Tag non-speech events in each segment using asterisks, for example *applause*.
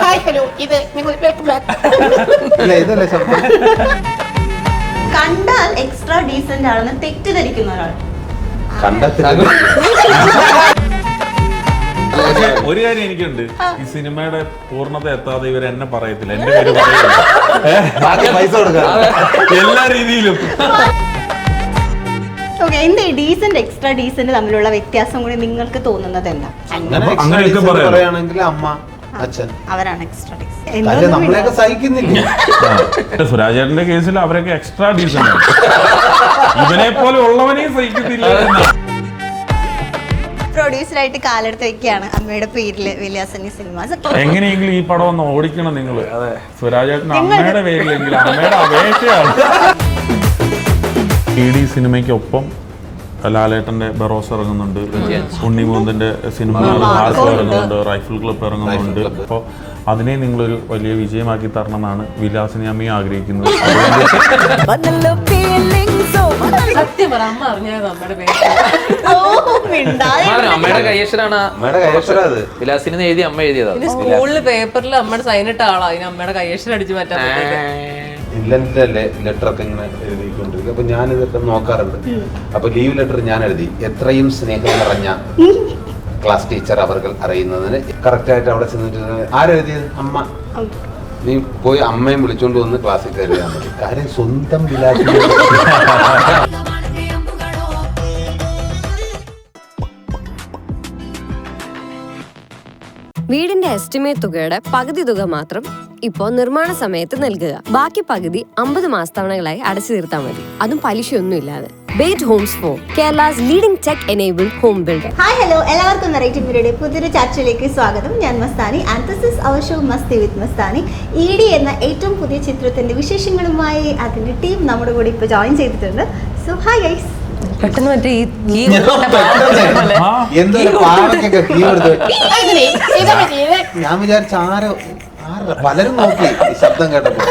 Hi hello. ഇത് back ഇല്ല ഇതല്ലേ ശബ്ദം? കണ്ടാൽ എക്സ്ട്രാ ഡീസന്റ് ആണെന്ന് തെറ്റിദ്ധരിക്കുന്ന ഒരാൾ. കണ്ടെത്തി പക്ഷേ *laughs* ഒരു കാര്യം എനിക്കുണ്ട്. ഈ സിനിമയുടെ പൂർണത എത്താതെ ഇവർ എന്നെ പറയത്തില്ല. എന്റെ പേര് ബാക്കി പൈസ കൊടുക്കാം. എല്ലാ രീതിയിലും. ഓക്കെ എന്താ ഈ ഡീസന്റ് എക്സ്ട്രാ ഡീസന്റ് തമ്മിലുള്ള വ്യത്യാസം കൂടി നിങ്ങൾക്ക് തോന്നുന്നത് എന്താ? അങ്ങനെയൊക്കെ പറയുകയാണെങ്കിൽ അമ്മ അവരാണ് എക്സ്ട്രാ നമ്മളെയൊക്കെ സഹിക്കുന്നില്ല? സുരാജേട്ടന്റെ കേസിൽ അവരൊക്കെ എക്സ്ട്രാ ഡീസന്റ് ഇവനെ പോലെ ഉള്ളവനെയും സഹിക്കുന്നില്ല പ്രൊഡ്യൂസറായിട്ട് കാലെടുത്ത് വെക്കുകയാണ് അമ്മയുടെ പേരിൽ വിലാസനി സിനിമാസ്. എങ്ങനെയെങ്കിലും ഈ പടം ഒന്ന് ഓടിക്കണം നിങ്ങൾ സുരാജേട്ടൻ അമ്മയുടെ പേരിലെങ്കിലും അമ്മയുടെ അപേക്ഷയാണ്. *laughs* സിനിമയ്ക്കൊപ്പം ലാലേട്ടന്റെ ബറോസ് ഇറങ്ങുന്നുണ്ട്. ഉണ്ണിമൂന്നിന്റെ സിനിമ ഇറങ്ങുന്നുണ്ട് റൈഫിൾ ക്ലബ് ഇറങ്ങുന്നുണ്ട്. അപ്പോൾ അതിനെ നിങ്ങളൊരു വലിയ വിജയമാക്കി തരണം എന്നാണ് വിലാസിനി അമ്മ ആഗ്രഹിക്കുന്നത്. സത്യം പറ അമ്മ അറിഞ്ഞത് നമ്മുടെ പേര്? അമ്മയുടെ കയ്യക്ഷരാണ് വിലാസിന് എഴുതി അമ്മ എഴുതിയതാ ഇത് സ്കൂളിൽ പേപ്പറിൽ അമ്മയുടെ സൈനിട്ട ഇട്ട ആളാ. അതിന് അമ്മയുടെ കയ്യക്ഷരം അടിച്ചു മാറ്റാൻ ഇല്ലല്ലേ ലെറ്റർ ഒക്കെ ഇങ്ങനെ എഴുതിക്കൊണ്ടിരിക്കും. അപ്പൊ ഞാൻ ഇതൊക്കെ നോക്കാറുണ്ട്. അപ്പൊ ലീവ് ലെറ്റർ ഞാൻ എഴുതി. എത്രയും സ്നേഹം നിറഞ്ഞ ക്ലാസ് ടീച്ചർ അവർ അറിയുന്നതിന് കറക്റ്റ് ആയിട്ട് അവിടെ ചെന്നിട്ട് ആരെഴുതിയത് അമ്മ. നീ പോയി അമ്മയും വിളിച്ചോണ്ട് വന്ന് ക്ലാസ്സിൽ കയറിയാൽ മതി. കാര്യം സ്വന്തം വിലാസം വീടിന്റെ എസ്റ്റിമേറ്റ് തുകയുടെ പകുതി തുക മാത്രം ഇപ്പോൾ നിർമ്മാണ സമയത്ത് നൽകുക. ബാക്കി പകുതി അമ്പത് മാസത്തവണകളായി അടച്ചു തീർത്താൽ മതി. അതും പലിശയൊന്നും ഇല്ലാതെ ബേറ്റ് homes for Kerala's leading tech enabled home builder hi hello എല്ലാവർക്കും റേറ്റിംഗ് പീരീഡ് പുതിയൊരു ചർച്ചയിലേക്ക് സ്വാഗതം. ഞാൻ Mastani. And this is our show Masti with Mastani. E D എന്ന ഏറ്റവും പുതിയ ചിത്രത്തിന്റെ വിശേഷങ്ങളുമായി അതിന്റെ ടീം നമ്മുടെ കൂടെ ഇപ്പോൾ ജോയിൻ ചെയ്തിട്ടുണ്ട്. സോ ഹായ് ഗൈസ് പെട്ടെന്ന് മറ്റേ ഈ *laughs* കീ ഞാൻ വിചാരിച്ച ആരോ പലരും നോക്കി ഈ ശബ്ദം കേട്ടപ്പോ.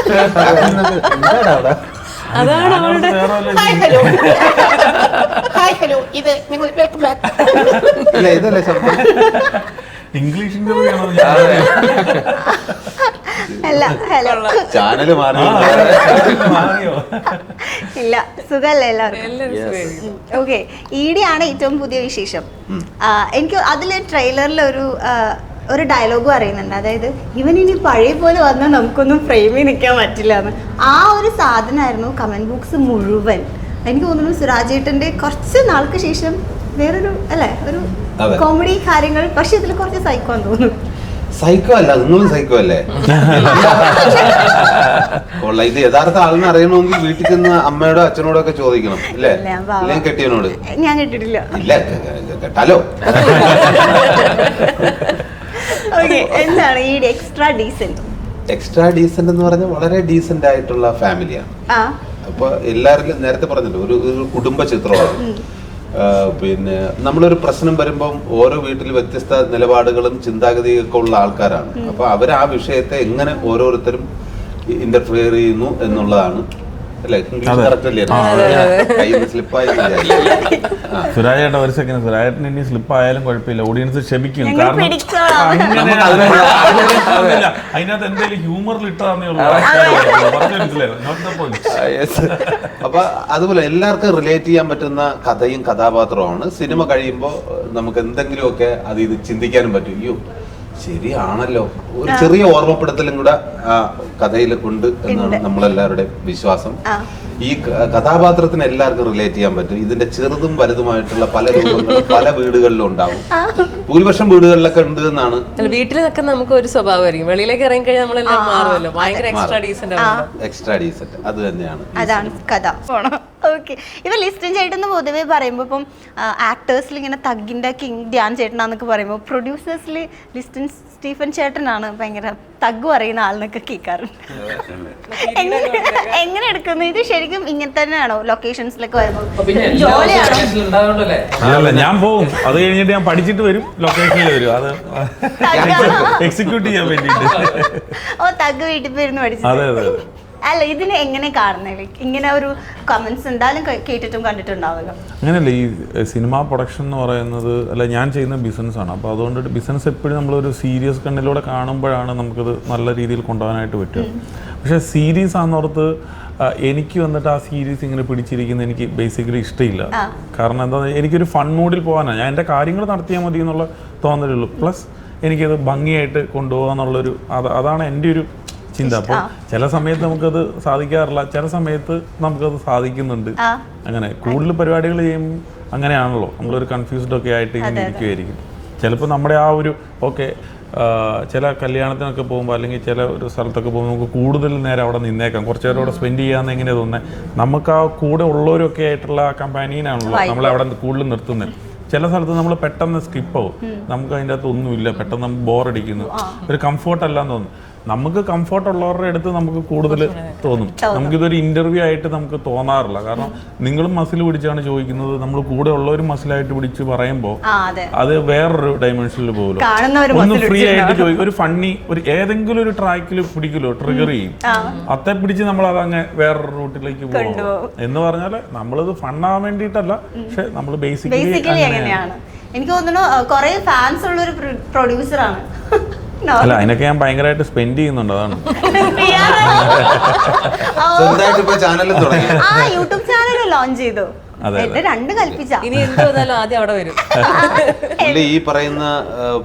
അവിടെ? അതാണ് അവളുടെ ഹായ് ഹലോ ഹായ് ഹലോ ഇത് നിങ്ങൾ വെൽക്കം ബാക്ക് ഇല്ല ഇതല്ലേ ശബ്ദം? അല്ല ഹലോ ചാനൽ മാറി ഇല്ല സുഖല്ല എല്ലാവർക്കും. ഓക്കെ ഈടിയാണ് ഏറ്റവും പുതിയ വിശേഷം. എനിക്ക് അതിലെ ട്രെയിലറിൽ ഒരു ഒരു ഡയലോഗ് പറയുന്നുണ്ട്. അതായത് ഇവൻ ഇനി പഴയ പോലെ വന്നാൽ നമുക്കൊന്നും ഫ്രെയിമിൽ നിൽക്കാൻ പറ്റില്ല എന്ന്. ആ ഒരു സാധനമായിരുന്നു കമന്റ് ബോക്സ് മുഴുവൻ. എനിക്ക് തോന്നുന്നു സുരാജേട്ടന്റെ കുറച്ച് നാൾക്ക് ശേഷം വേറൊരു അല്ലേ ഒരു കോമഡി കാര്യങ്ങൾ പക്ഷെ ഇതിൽ കുറച്ച് സൈക്കോ തോന്നുന്നു. സൈക്കോ അല്ല നിങ്ങളും സൈക്കോ അല്ലേ? കൊള്ള. ഇത് യഥാർത്ഥ ആളിനെ അറിയണമെങ്കിൽ വീട്ടിൽ ചെന്ന് അമ്മയോടോ അച്ഛനോടോ ഒക്കെ ചോദിക്കണം അല്ലേ? ഞാൻ. ഇല്ലെങ്കിൽ കെട്ടിയവനോട്. ഞാൻ കേട്ടിട്ടില്ല. ഇല്ല കേട്ടാലോ? *laughs* *laughs* എന്താണ് ഈ എക്സ്ട്രാ ഡീസെന്റ് എക്സ്ട്രാ ഡീസന്റ് എന്ന് പറഞ്ഞാൽ വളരെ ഡീസന്റ് ആയിട്ടുള്ള ഫാമിലിയാണ് അപ്പൊ എല്ലാവരിലും നേരത്തെ പറഞ്ഞല്ലോ ഒരു ഒരു കുടുംബ ചിത്രമാണ്. പിന്നെ നമ്മളൊരു പ്രശ്നം വരുമ്പം ഓരോ വീട്ടിൽ വ്യത്യസ്ത നിലപാടുകളും ചിന്താഗതിയൊക്കെ ഉള്ള ആൾക്കാരാണ്. അപ്പൊ അവർ ആ വിഷയത്തെ എങ്ങനെ ഓരോരുത്തരും ഇന്റർഫിയർ ചെയ്യുന്നു എന്നുള്ളതാണ് സുരാജേട്ട ഒരു സെക്കൻഡ് സുരാജേട്ടൻ ഇനി സ്ലിപ്പ് ആയാലും കുഴപ്പമില്ല. ഓഡിയൻസ് ക്ഷമിക്കും. കാരണം അതിനകത്ത് എന്തെങ്കിലും ഹ്യൂമറിൽ അപ്പൊ അതുപോലെ എല്ലാവർക്കും റിലേറ്റ് ചെയ്യാൻ പറ്റുന്ന കഥയും കഥാപാത്രവുമാണ്. സിനിമ കഴിയുമ്പോൾ നമുക്ക് എന്തെങ്കിലുമൊക്കെ അത് ഇത് ചിന്തിക്കാനും പറ്റും. അയ്യോ ശരിയാണല്ലോ. ഒരു ചെറിയ ഓർമ്മപ്പെടുത്തലും കൂടെ ആ കഥയിൽ ഉണ്ട് എന്നാണ് നമ്മളെല്ലാവരുടെയും വിശ്വാസം. ഈ കഥാപാത്രത്തിന് എല്ലാവർക്കും റിലേറ്റ് ചെയ്യാൻ പറ്റും. ഇതിന്റെ ചെറുതും വലുതുമായിട്ടുള്ള പല രൂപങ്ങളും പല വീടുകളിലും ഉണ്ടാവും. ഭൂരിപക്ഷം വീടുകളിലൊക്കെ ഉണ്ട് എന്നാണ്. വീട്ടിലൊക്കെ നമുക്ക് ഒരു സ്വഭാവമായിരിക്കും. വെളിയിലേക്ക് ഇറങ്ങി കഴിഞ്ഞാൽ നമ്മളെല്ലാം മാറുമല്ലോ. ഭയങ്കര എക്സ്ട്രാ ഡീസന്റ് എക്സ്ട്രാ ഡീസന്റ് അത് തന്നെയാണ്. അതാണ് കഥ. ഓക്കെ ഇപ്പൊ ലിസ്റ്റൻ ചേട്ടൻ പൊതുവേ പറയുമ്പോൾ ഇപ്പം ആക്ടേഴ്സിൽ ഇങ്ങനെ തഗ്ഗിന്റെ കിങ് ധ്യാൻ ചേട്ടനാന്നൊക്കെ പറയുമ്പോൾ പ്രൊഡ്യൂസേഴ്സിൽ ലിസ്റ്റൻ സ്റ്റീഫൻ ചേട്ടനാണ് ഭയങ്കര തഗ് പറയുന്ന ആളെന്നൊക്കെ കേൾക്കാറുണ്ട്. എങ്ങനെ എങ്ങനെ എടുക്കുന്നു? ഇത് ശരിക്കും ഇങ്ങനെ തന്നെയാണോ ലൊക്കേഷൻസിലൊക്കെ വരുമ്പോൾ ജോലിയാണോ? ഉണ്ടാവുണ്ടല്ലേ ഞാൻ പോവും. അത് കഴിഞ്ഞിട്ട് ഞാൻ പഠിച്ചിട്ട് വരും. ലൊക്കേഷനിൽ വരും. അത്? എക്സിക്യൂട്ട് ചെയ്യാൻ വേണ്ടിയിട്ട്. ഓ തഗ് വീട്ടിൽ പോയിരുന്നു പഠിച്ചു അതെ അതെ അതെ. അല്ല ഇതിനെ എങ്ങനെ കാണുന്നത് ഇങ്ങനെ ഒരു കമന്റ്സ് എന്തായാലും കേട്ടിട്ടും കണ്ടിട്ടുണ്ടാവുക. അങ്ങനെയല്ല ഈ സിനിമ പ്രൊഡക്ഷൻ എന്ന് പറയുന്നത് അല്ല ഞാൻ ചെയ്യുന്ന ബിസിനസ് ആണ്. അപ്പോൾ അതുകൊണ്ട് ബിസിനസ് എപ്പോഴും നമ്മളൊരു സീരിയസ് കണ്ണിലൂടെ കാണുമ്പോഴാണ് നമുക്കത് നല്ല രീതിയിൽ കൊണ്ടുപോകാനായിട്ട് പറ്റുക. പക്ഷേ സീരീസ് ആണെന്നോർത്ത് എനിക്ക് വന്നിട്ട് ആ സീരീസ് ഇങ്ങനെ പിടിച്ചിരിക്കുന്നത് എനിക്ക് ബേസിക്കലി ഇഷ്ടമില്ല. കാരണം എന്താ എനിക്കൊരു ഫൺ മൂഡിൽ പോകാനാണ് ഞാൻ എന്റെ കാര്യങ്ങൾ നടത്തിയാൽ മതി എന്നുള്ള തോന്നലുള്ളൂ. പ്ലസ് എനിക്കത് ഭംഗിയായിട്ട് കൊണ്ടുപോകാന്നുള്ളൊരു അത് അതാണ് എന്റെ ഒരു ചിന്ത. അപ്പോൾ ചില സമയത്ത് നമുക്കത് സാധിക്കാറില്ല. ചില സമയത്ത് നമുക്കത് സാധിക്കുന്നുണ്ട്. അങ്ങനെ കൂടുതൽ പരിപാടികൾ ചെയ്യുമ്പോൾ അങ്ങനെയാണല്ലോ. നമ്മളൊരു കൺഫ്യൂസ്ഡ് ഒക്കെ ആയിട്ട് ഇങ്ങനെ ഇരിക്കുമായിരിക്കും ചിലപ്പോൾ നമ്മുടെ ആ ഒരു ഓക്കെ ചില കല്യാണത്തിനൊക്കെ പോകുമ്പോൾ അല്ലെങ്കിൽ ചില ഒരു സ്ഥലത്തൊക്കെ പോകുമ്പോൾ നമുക്ക് കൂടുതൽ നേരം അവിടെ നിന്നേക്കാം. കുറച്ച് നേരം അവിടെ സ്പെൻഡ് ചെയ്യാമെന്ന് എങ്ങനെ തോന്നുന്നത് നമുക്ക് ആ കൂടെ ഉള്ളവരൊക്കെ ആയിട്ടുള്ള ആ കമ്പാനിയനാണല്ലോ നമ്മളെ അവിടെ കൂടുതൽ നിർത്തുന്നത്. ചില സ്ഥലത്ത് നമ്മൾ പെട്ടെന്ന് സ്കിപ്പ് ആവും. നമുക്ക് അതിന്റെ അകത്ത് ഒന്നുമില്ല. പെട്ടെന്ന് നമുക്ക് ബോറടിക്കുന്നു ഒരു കംഫോർട്ട് അല്ലാന്ന് തോന്നുന്നു. നമുക്ക് കംഫർട്ട് ഉള്ളവരുടെ അടുത്ത് നമുക്ക് കൂടുതൽ തോന്നും. നമുക്കിതൊരു ഇന്റർവ്യൂ ആയിട്ട് നമുക്ക് തോന്നാറില്ല. കാരണം നിങ്ങളും മസിൽ പിടിച്ചാണ് ചോദിക്കുന്നത്. നമ്മൾ കൂടെ ഉള്ളവരും മസിലായിട്ട് പിടിച്ച് പറയുമ്പോൾ അതെ. വേറൊരു ഡയമെൻഷനിൽ പോകുമല്ലോ. ഒന്ന് ഫ്രീ ആയിട്ട് ചോദിക്കും. ഒരു ഫണ്ണി ഒരു ഏതെങ്കിലും ഒരു ട്രാക്കിൽ പിടിക്കലോ ട്രിഗർ ചെയ്യും. അത്തെ പിടിച്ച് നമ്മൾ അത് അങ്ങ് വേറൊരു റൂട്ടിലേക്ക് പോകും. എന്ന് പറഞ്ഞാൽ നമ്മളത് ഫണ്ണാവാൻ വേണ്ടിയിട്ടല്ല. പക്ഷെ നമ്മൾ ബേസിക്കലി എങ്ങനെയാണ് എനിക്ക് തോന്നുന്നു കുറെ ഫാൻസ് ഉള്ള ഒരു പ്രൊഡ്യൂസറാണ് അല്ല അതിനൊക്കെ ഞാൻ ഭയങ്കരമായിട്ട് സ്പെൻഡ് ചെയ്യുന്നുണ്ട് അതാണ്. സ്വന്തമായിട്ട് ഇപ്പൊ ചാനൽ തുടങ്ങി. ആ യൂട്യൂബ് ചാനൽ ലോഞ്ച് ചെയ്തു. അതെ. എന്റെ രണ്ട് കൽപ്പിച്ച. ഇനി എന്ത് വന്നാലും ആദ്യം അവിടെ വരും. *laughs* പുള്ളി ഈ പറയുന്ന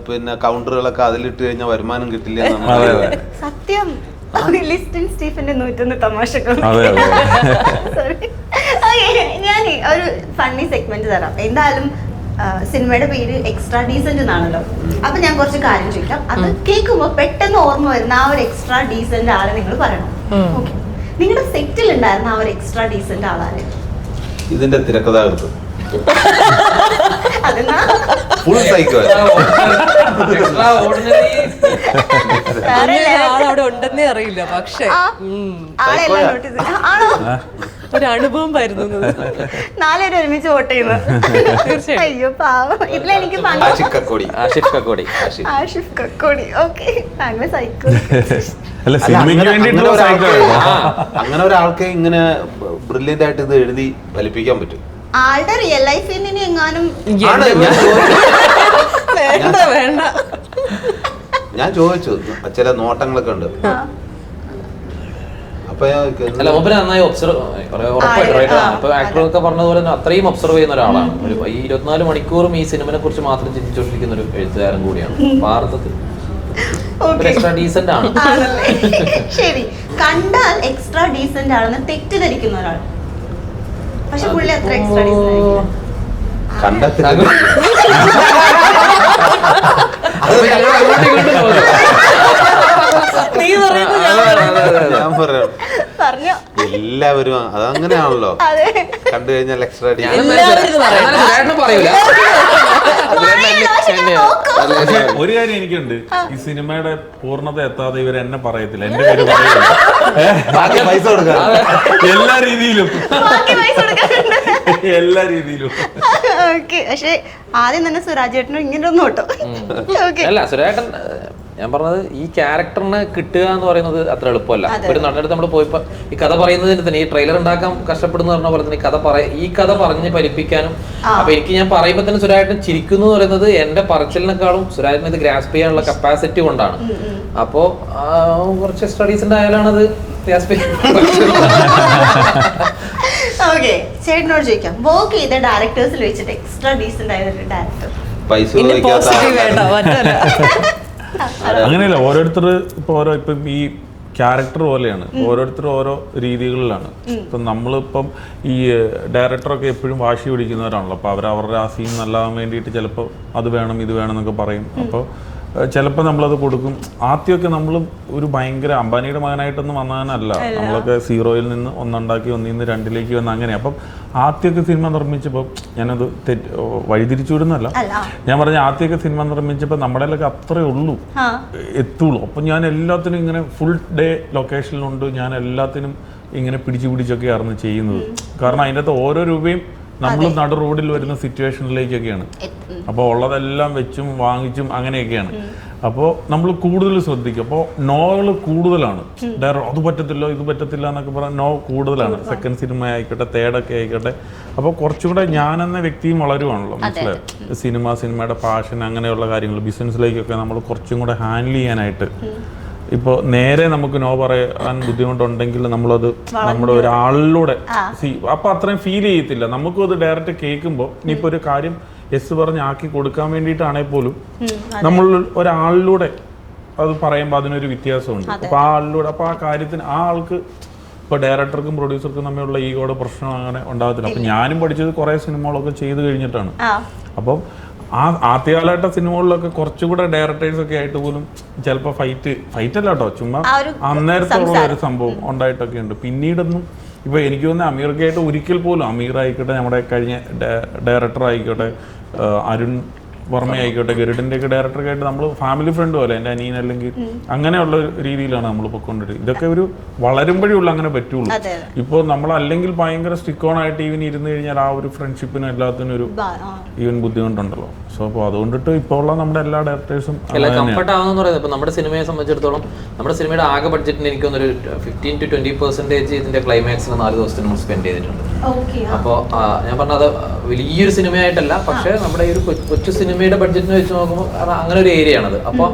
പിന്നെ കൗണ്ടറുകളൊക്കെ അതിലിട്ട് കഴിഞ്ഞാൽ വരുമാനം കിട്ടില്ല സത്യം. ലിസ്റ്റിൻ സ്റ്റീഫന്റെ നൂറ്റൊന്ന് തമാശകൾ. *laughs* ഞാൻ ഒരു ഫണ്ണി സെഗ്മെന്റ് തരാം. എന്തായാലും സിനിമയുടെ പേര് എക്സ്ട്രാ ഡീസന്റ് എന്നാണല്ലോ. അപ്പൊ ഞാൻ കുറച്ച് കാര്യം ചോദിക്കാം. അത് കേൾക്കുമ്പോ പെട്ടെന്ന് ഓർമ്മ വരുന്ന ആ ഒരു എക്സ്ട്രാ ഡീസന്റ് ആളെ നിങ്ങൾ പറയണം. ഓക്കെ നിങ്ങളുടെ സെറ്റിൽ ഉണ്ടായിരുന്ന ആ ഒരു എക്സ്ട്രാ ഡീസന്റ് ആളാണ് ഇതിന്റെ തിരക്കഥാകൃത്ത്. ഫുൾ സൈക്കോ അവിടെ ഉണ്ടെന്നേ അറിയില്ല പക്ഷേ. ആളെല്ലാം Psycho-യാ? നോട്ടീസ് ആണോ? ഒരു അനുഭവം നാലുപേരും ഒരുമിച്ച് വോട്ട് ചെയ്യുന്നു. അയ്യോ പാവം. ഇതിലെനിക്ക് കക്കോടി. ആഷിഫ് കക്കോടി ആഷിഖ് ആഷിഫ് കക്കോടി. ഓക്കെ. താങ്കൾ സൈക്കോ. അല്ല സിനിമയ്ക്ക് അങ്ങനെ- വേണ്ടിയിട്ടുള്ള ഒരാൾക്ക് അങ്ങനെ ഒരാൾക്ക് ഇങ്ങനെ ബ്രില്യന്റ് ആയിട്ട് ഇത് എഴുതി ഫലിപ്പിക്കാൻ പറ്റും. ആളുടെ റിയൽ ലൈഫിൽ നിന്ന് എങ്ങാനും ഞാൻ ചോദിച്ചു വേണ്ട വേണ്ട. ഞാൻ ചോദിച്ചു ചില നോട്ടങ്ങളൊക്കെ ഉണ്ട്. അല്ല മൂപ്പര് നന്നായി ഒബ്സർവ് ഉറപ്പായിട്ട് ആ, റൈറ്റ് ആ, ഇപ്പൊ ആക്ടറൊക്കെ പറഞ്ഞതുപോലെ തന്നെ അത്രയും ഒബ്സർവ് ചെയ്യുന്ന ഒരാളാണ്. ഒരു ഈ ഇരുപത്തിനാല് മണിക്കൂറും ഈ സിനിമനെ കുറിച്ച് മാത്രം ചിന്തിച്ചുകൊണ്ടിരിക്കുന്ന ഒരു എഴുത്തുകാരൻ കൂടിയാണ്. ഭാരതത്തിൽ ഓക്കെ. എക്സ്ട്രാ ഡീസന്റ് ആണ്. *laughs* ശരി. കണ്ടാൽ എക്സ്ട്രാ ഡീസന്റ് ആണെന്ന് തെറ്റിദ്ധരിക്കുന്ന ഒരാൾ. പക്ഷെ പുള്ളി അത്ര എക്സ്ട്രാ ഡീസന്റ് കണ്ടെത്തി അത് ഞങ്ങൾ അങ്ങോട്ടും ഇങ്ങോട്ടും പോകുന്നു. നീ പറയുന്നത് ഞാൻ പറയാം. പറഞ്ഞോ. എല്ലാവരും അതങ്ങനെയാണല്ലോ. അതെ. കണ്ടു കഴിഞ്ഞാൽ എക്സ്ട്രാ ഡി ഞാനും എല്ലാവരും ഇത് പറയും. എന്നാലും സുരേട്ടനും പറയൂല. പറയില്ല, പക്ഷെ ഞാൻ നോക്കും. പക്ഷെ ഒരു കാര്യം എനിക്കുണ്ട്. ഈ സിനിമയുടെ പൂർണത എത്താതെ ഇവർ എന്നെ പറയത്തില്ല. എന്റെ പേര് പറയില്ല ബാക്കി പൈസ കൊടുക്കാം എല്ലാ രീതിയിലും. ബാക്കി പൈസ എല്ലാ രീതിയിലും. ഓക്കെ. പക്ഷെ ആദ്യം തന്നെ സുരാജ് ചേട്ടനും ഇങ്ങനെ ഒന്നും കേട്ടോ ഓക്കെ. അല്ല സുരേട്ടൻ ഏഹ്, ഞാൻ പറഞ്ഞത് ഈ ക്യാരക്ടറിനെ കിട്ടുക എന്ന് പറയുന്നത് അത്ര എളുപ്പമല്ല. ഒരു നടനടുത്ത് നമ്മൾ പോയി ഈ കഥ പറയുന്നതിന് തന്നെ ഈ ട്രെയിലർ ഉണ്ടാക്കാൻ കഷ്ടപ്പെടുന്ന പറഞ്ഞ പോലെ തന്നെ ഈ കഥ പറയ ഈ കഥ പറഞ്ഞ് ഫലിപ്പിക്കാനും അപ്പൊ എനിക്ക് ഞാൻ പറയുമ്പോൾ തന്നെ സുരാജൻ ചിരിക്കുന്നു എന്ന് പറയുന്നത് എന്റെ പറച്ചിലിനെക്കാളും സുരാജിന് ഇത് ഗ്രാസ്പ് ചെയ്യാനുള്ള കപ്പാസിറ്റി കൊണ്ടാണ്. അപ്പോ കുറച്ച് സ്റ്റഡീസിന്റെ ആയാലാണ് അത് ഗ്രാസ്പ് ഓക്കെ *laughs* ചേട്ടനോട് ചോദിക്കാം. വർക്ക് ചെയ്ത ഡയറക്ടേഴ്സിൽ വെച്ചിട്ട് എക്സ്ട്രാ ഡീസന്റ് ആയ ഒരു ഡയറക്ടർ പൈസ *laughs* അങ്ങനെയല്ല ഓരോരുത്തർ ഇപ്പൊ ഓരോ ഇപ്പം ഈ ക്യാരക്ടർ പോലെയാണ്. ഓരോരുത്തർ ഓരോ രീതികളിലാണ്. ഇപ്പം നമ്മളിപ്പം ഈ ഡയറക്ടറൊക്കെ എപ്പോഴും വാശി പിടിക്കുന്നവരാണല്ലോ. അപ്പോൾ അവർ അവരുടെ ആ സീൻ നല്ലാവാൻ വേണ്ടിയിട്ട് ചിലപ്പോൾ അത് വേണം ഇത് വേണം എന്നൊക്കെ പറയും. അപ്പോൾ ചിലപ്പോൾ നമ്മളത് കൊടുക്കും. ആദ്യമൊക്കെ നമ്മൾ ഒരു ഭയങ്കര അംബാനിയുടെ മകനായിട്ടൊന്നും വന്നതല്ല നമ്മളൊക്കെ സീറോയിൽ നിന്ന് ഒന്നുണ്ടാക്കി ഒന്നിൽ നിന്ന് രണ്ടിലേക്ക് വന്ന് അങ്ങനെ. അപ്പം ആദ്യമൊക്കെ സിനിമ നിർമ്മിച്ചപ്പോൾ ഞാനത് തെറ്റ് വഴിതിരിച്ചുവിടുന്നല്ല ഞാൻ പറഞ്ഞ ആദ്യമൊക്കെ സിനിമ നിർമ്മിച്ചപ്പോൾ നമ്മുടെ ഒക്കെ അത്രേ ഉള്ളൂ. എത്തുള്ളൂ. അപ്പം ഞാൻ എല്ലാത്തിനും ഇങ്ങനെ ഫുൾ ഡേ ലൊക്കേഷനിലുണ്ട് ഞാൻ എല്ലാത്തിനും ഇങ്ങനെ പിടിച്ചു പിടിച്ചൊക്കെ പിടിച്ചൊക്കെയായിരുന്നു ചെയ്യുന്നത്. കാരണം അതിന്റെ അകത്ത് ഓരോ രൂപയും നമ്മൾ നട റോഡിൽ വരുന്ന സിറ്റുവേഷനിലേക്കൊക്കെയാണ്. അപ്പോൾ ഉള്ളതെല്ലാം വെച്ചും വാങ്ങിച്ചും അങ്ങനെയൊക്കെയാണ്. അപ്പോൾ നമ്മൾ കൂടുതൽ ശ്രദ്ധിക്കും. അപ്പോൾ നോകൾ കൂടുതലാണ്. അത് പറ്റത്തില്ല ഇത് പറ്റത്തില്ല എന്നൊക്കെ പറഞ്ഞാൽ നോ കൂടുതലാണ്. സെക്കൻഡ് സിനിമ ആയിക്കോട്ടെ തേർഡൊക്കെ ആയിക്കോട്ടെ. അപ്പോൾ കുറച്ചുകൂടെ ഞാനെന്ന വ്യക്തിയും വളരുവാണല്ലോ മനസ്സിലായി? സിനിമ സിനിമയുടെ പാഷൻ അങ്ങനെയുള്ള കാര്യങ്ങൾ ബിസിനസ്സിലേക്കൊക്കെ നമ്മൾ കുറച്ചും കൂടെ ഹാൻഡിൽ ചെയ്യാനായിട്ട് ഇപ്പോൾ നേരെ നമുക്ക് നോ പറയാൻ ബുദ്ധിമുട്ടുണ്ടെങ്കിൽ നമ്മളത് നമ്മുടെ ഒരാളിലൂടെ. അപ്പൊ അത്രയും ഫീൽ ചെയ്യത്തില്ല. നമുക്കും അത് ഡയറക്റ്റ് കേൾക്കുമ്പോൾ ഇനിയിപ്പോ ഒരു കാര്യം എസ് പറഞ്ഞ് ആക്കി കൊടുക്കാൻ വേണ്ടിയിട്ടാണെങ്കിൽ പോലും നമ്മൾ ഒരാളിലൂടെ അത് പറയുമ്പോൾ അതിനൊരു വ്യത്യാസമുണ്ട്. അപ്പൊ ആ ആളിലൂടെ അപ്പൊ ആ കാര്യത്തിന് ആ ആൾക്ക് ഇപ്പൊ ഡയറക്ടർക്കും പ്രൊഡ്യൂസർക്കും തമ്മിലുള്ള ഈഗോയുടെ പ്രശ്നം അങ്ങനെ ഉണ്ടാകത്തില്ല. അപ്പൊ ഞാനും പഠിച്ചത് കുറെ സിനിമകളൊക്കെ ചെയ്തു കഴിഞ്ഞിട്ടാണ്. അപ്പം ആ ആദ്യകാലഘട്ട സിനിമകളിലൊക്കെ കുറച്ചുകൂടെ ഡയറക്ടേഴ്സ് ഒക്കെ ആയിട്ട് പോലും ചിലപ്പോൾ ഫൈറ്റ് ഫൈറ്റ് അല്ല കേട്ടോ ചുമ്മാ അന്നേരത്തോളം ഒരു സംഭവം ഉണ്ടായിട്ടൊക്കെ ഉണ്ട്. പിന്നീടൊന്നും ഇപ്പൊ എനിക്ക് തോന്നുന്നു അമീർക്കായിട്ട് ഒരിക്കൽ പോലും അമീർ ആയിക്കോട്ടെ നമ്മുടെ കഴിഞ്ഞ ഡയറക്ടർ ആയിക്കോട്ടെ അരുൺ വർമ്മ ആയിക്കോട്ടെ ഗരുഡിന്റെ ഒക്കെ ഡയറക്ടറൊക്കെ ആയിട്ട് നമ്മൾ ഫാമിലി ഫ്രണ്ട് പോലെ എന്റെ അനിയൻ അല്ലെങ്കിൽ അങ്ങനെയുള്ള ഒരു രീതിയിലാണ് നമ്മൾ പൊയ്ക്കൊണ്ടിരിക്കുന്നത് ഇതൊക്കെ ഒരു വളരുമ്പോഴേ ഉള്ളൂ അങ്ങനെ പറ്റുള്ളൂ. ഇപ്പോൾ നമ്മൾ അല്ലെങ്കിൽ ഭയങ്കര സ്റ്റിക്ക് ഓൺ ആയിട്ട് ഈവൻ ഇരുന്ന് കഴിഞ്ഞാൽ ആ ഒരു ഫ്രണ്ട്ഷിപ്പിനും എല്ലാത്തിനും ഒരു. ഈവൻ ബുദ്ധിമുട്ടുണ്ടല്ലോ. സോ അപ്പോൾ അതുകൊണ്ടിട്ട് ഇപ്പോൾ ഉള്ള നമ്മുടെ എല്ലാ ഡയറക്ടേഴ്സും അല്ല കംഫർട്ട് ആവുന്ന പറയുന്നത് ഇപ്പൊ നമ്മുടെ സിനിമയെ സംബന്ധിച്ചിടത്തോളം നമ്മുടെ സിനിമയുടെ ആകെ ബഡ്ജറ്റിന് എനിക്ക് ഒരു ഫിഫ്റ്റീൻ ടു ട്വന്റി പെർസെന്റേജ് ഇതിന്റെ ക്ലൈമാക്സിന് നാല് ദിവസത്തിന് മുമ്പ് സ്പെൻഡ് ചെയ്തിട്ടുണ്ട്. ഓക്കെ അപ്പോൾ ഞാൻ പറഞ്ഞത് വലിയൊരു സിനിമയായിട്ടല്ല പക്ഷേ നമ്മുടെ ഈ ഒരു കൊച്ചു- കൊച്ചു സിനിമയുടെ ബഡ്ജറ്റിന് വെച്ച് നോക്കുമ്പോൾ അങ്ങനെ ഒരു ഏരിയ ആണത് അപ്പോൾ